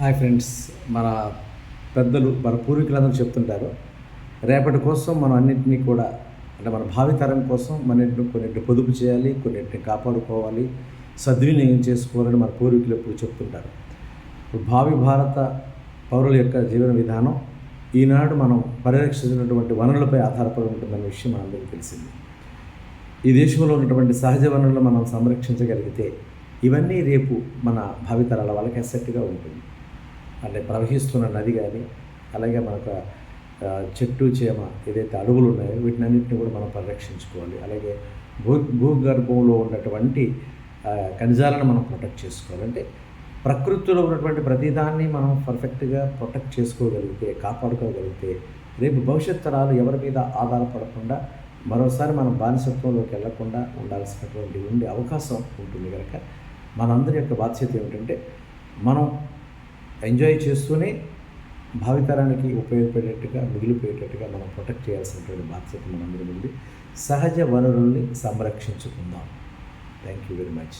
Hi friends మన పెద్దలు మన పూర్వీకులందరూ చెప్తుంటారు రేపటి కోసం మనం అన్నింటినీ కూడా అంటే మన భావితరం కోసం మన్నింటిని కొన్నింటిని పొదుపు చేయాలి కొన్నింటిని కాపాడుకోవాలి సద్వినియోగం చేసుకోవాలని మన పూర్వీకులు ఎప్పుడు చెప్తుంటారు. భావి భారత పౌరుల యొక్క జీవన విధానం ఈనాడు మనం పరిరక్షించినటువంటి వనరులపై ఆధారపడి ఉంటుందన్న విషయం మనందరికీ తెలిసింది. ఈ దేశంలో ఉన్నటువంటి సహజ వనరులు మనం సంరక్షించగలిగితే ఇవన్నీ రేపు మన భావితరాల వాళ్ళకి అసెట్గా ఉంటుంది. అంటే ప్రవహిస్తున్న నది కానీ అలాగే మనకు చెట్టు చేమ ఏదైతే అడవులు ఉన్నాయో వీటినన్నింటిని కూడా మనం పరిరక్షించుకోవాలి. అలాగే భూ భూగర్భంలో ఉన్నటువంటి ఖనిజాలను మనం ప్రొటెక్ట్ చేసుకోవాలి. అంటే ప్రకృతిలో ఉన్నటువంటి ప్రతిదాన్ని మనం పర్ఫెక్ట్గా ప్రొటెక్ట్ చేసుకోగలిగితే కాపాడుకోగలిగితే రేపు భవిష్యత్ తరాలు ఎవరి మీద ఆధారపడకుండా మరోసారి మనం బానిసత్వంలోకి వెళ్ళకుండా ఉండాల్సినటువంటి ఉండే అవకాశం ఉంటుంది కనుక మనందరి యొక్క బాధ్యత ఏమిటంటే మనం ఎంజాయ్ చేస్తూనే భావితరానికి ఉపయోగపడేట్టుగా మిగిలిపోయేటట్టుగా మనం ప్రొటెక్ట్ చేయాల్సినటువంటి బాధ్యత మనందరి ఉంది. సహజ వనరుల్ని సంరక్షించుకుందాం. Thank you very much